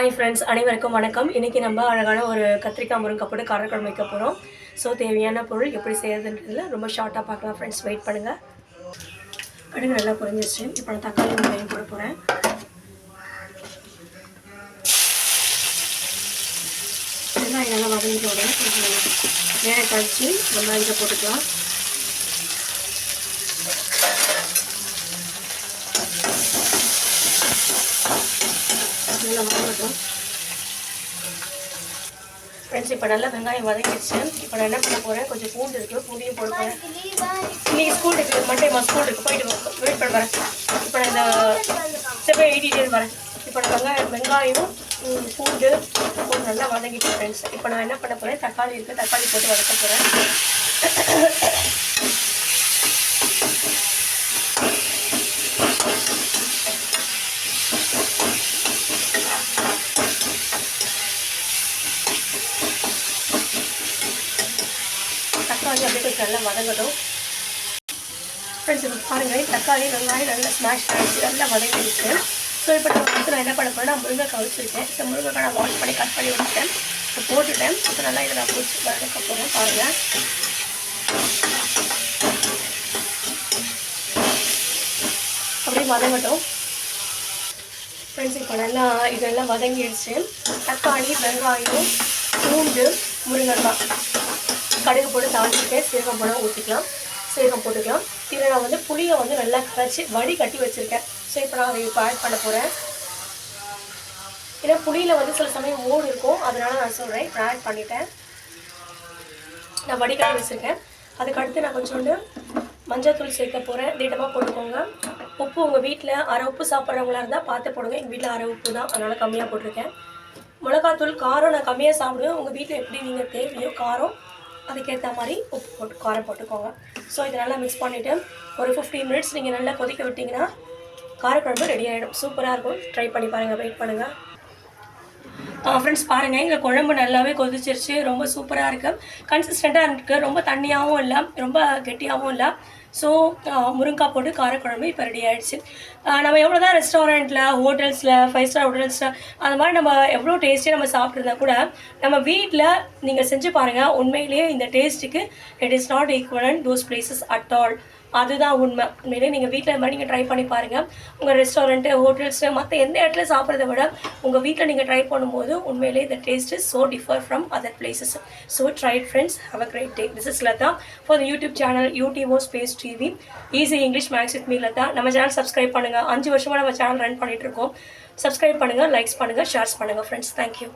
Hi friends அனைவருக்கும் வணக்கம். இன்றைக்கி நம்ம அழகான ஒரு கத்திரிக்காய் முருங்கை போட்டு காரக்குழம்பு வைக்க போகிறோம் ஸோ தேவையான பொருள் எப்படி செய்யறதுன்றதுல ரொம்ப ஷார்ட்டாக பார்க்கலாம் ஃப்ரெண்ட்ஸ் வெயிட் பண்ணுங்கள் கடுகு நல்லா புரிஞ்சிருச்சு. இப்போ நான் தக்காளி வெங்காயம் போட போகிறேன் வெங்காயம் நல்லா வதங்கிட்ட உடனே நேரம் கழித்து வெங்காயத்தை போட்டுக்கலாம். நல்லா வதங்கட்டும் ஃப்ரெண்ட்ஸ் இப்போ நல்லா வெங்காயம் வதங்கிடுச்சு இப்போ நான் என்ன பண்ண போகிறேன் கொஞ்சம் பூண்டு இருக்குது பூண்டையும் போட போகிறேன் இன்னைக்கு ஸ்கூல் இருக்குது மண்டே மா ஸ்கூல் இருக்குது போயிட்டு வெயிட் பண்ண வரேன். இப்போ நான் இந்த செப்பே எயிட்டிட்டே வரேன். இப்போ நான் வெங்காயம் வெங்காயம் பூண்டு பூண்டு நல்லா வதங்கிட்டு ஃப்ரெண்ட்ஸ் இப்போ நான் என்ன பண்ண போகிறேன் தக்காளி இருக்குது தக்காளி போட்டு வதக்க போகிறேன் தக்காளி அப்படியே கொஞ்சம் நல்லா வதங்கட்டும். ஃப்ரெண்ட்ஸ் இப்போ பாருங்கள் தக்காளி வெங்காயம் நல்லா ஸ்மாஷ் ஆகிடுச்சு நல்லா வதங்கிடுச்சு. ஸோ இப்போ நான் வந்து நான் என்ன பண்ண போகிறேன் முருங்கைக்காய் வச்சுருக்கேன் இந்த முருங்கைக்காய் நான் வாஷ் பண்ணி கட் பண்ணி வச்சுட்டேன் இப்போ போட்டுட்டேன். இப்போ நல்லா இதை நான் பிடிச்சி வதக்க போகிறேன் பாருங்கள் அப்படியே வதங்கட்டும். ஃப்ரெண்ட்ஸ் இப்போ நல்லா இதெல்லாம் வதங்கிடுச்சு. தக்காளி வெங்காயம் பூண்டு முருங்கைக்காய். கடுகு போட்டு தாளிச்சுட்டு சீரகம் போட ஊற்றிக்கலாம் சீரகம் போட்டுக்கலாம். இதில் நான் வந்து புளியை வந்து நல்லா கரைச்சி வடி கட்டி வச்சுருக்கேன். ஸோ இப்போ நான் அதை இப்போ ஆட் பண்ண போகிறேன் ஏன்னா புளியில் வந்து சில சமயம் ஓடு இருக்கும். அதனால் நான் சொல்கிறேன் இப்போ ஆட் பண்ணிட்டேன். நான் வடிகட்டி வச்சுருக்கேன். அதுக்கடுத்து நான் கொஞ்சோண்டு மஞ்சள்தூள் சேர்க்க போகிறேன் திட்டமாக போட்டுக்கோங்க. உப்பு உங்கள் வீட்டில் அரை உப்பு சாப்பிட்றவங்களா இருந்தால் பார்த்து போடுங்க. எங்கள் வீட்டில் அரை உப்பு தான். அதனால் கம்மியாக போட்டிருக்கேன். மிளகாத்தூள் காரம் நான் கம்மியாக சாப்பிடுவேன். உங்கள் வீட்டில் எப்படி நீங்கள் தேவையோ காரம் அதுக்கேற்ற மாதிரி உப்பு போட்டு காரம் போட்டுக்கோங்க. ஸோ இதை நல்லா மிக்ஸ் பண்ணிவிட்டு ஒரு ஃபிஃப்டீன் மினிட்ஸ் நீங்கள் நல்லா கொதிக்க விட்டிங்கன்னா காரக்குழம்பு ரெடி ஆகிடும் சூப்பராக இருக்கும். ட்ரை பண்ணி பாருங்கள் வெயிட் பண்ணுங்கள் ஃப்ரெண்ட்ஸ் பாருங்கள் எங்கள் குழம்பு நல்லாவே கொதிச்சிருச்சு. ரொம்ப சூப்பராக இருக்குது கன்சிஸ்டண்ட்டாக இருக்குது ரொம்ப தண்ணியாகவும் இல்லை. ரொம்ப கெட்டியாகவும் இல்லை. ஸோ முருங்காய் போட்டு காரக்குழம்பு இப்போ ரெடி ஆகிடுச்சு நம்ம எவ்வளோ தான் ரெஸ்டாரண்ட்டில் ஹோட்டல்ஸில் ஃபைவ் ஸ்டார் ஹோட்டல்ஸில் அந்த மாதிரி நம்ம எவ்வளோ டேஸ்ட்டே நம்ம சாப்பிட்ருந்தா கூட நம்ம வீட்டில் நீங்கள் செஞ்சு பாருங்கள் உண்மையிலேயே இந்த டேஸ்ட்டுக்கு it is not equivalent those places at all அதுதான் உண்மை. உண்மையிலே நீங்கள் வீட்டில் இந்த மாதிரி நீங்கள் ட்ரை பண்ணி பாருங்கள் உங்கள் ரெஸ்டாரண்ட்டு ஹோட்டல்ஸு மற்ற எந்த இடத்துல சாப்பிட்றத விட உங்கள் வீட்டில் நீங்கள் ட்ரை பண்ணும்போது உண்மையிலே இந்த taste is so differ from other places so try friends have a great day this is Latha for the YouTube channel YouTube space TV easy English makes with me Latha நம்ம channel subscribe பண்ணுங்கள் அஞ்சு வருஷமாக நம்ம channel run பண்ணிகிட்ருக்கோம் இருக்கோம். Subscribe பண்ணுங்கள் likes பண்ணுங்கள் shares பண்ணுங்கள் ஃப்ரெண்ட்ஸ் தேங்க்யூ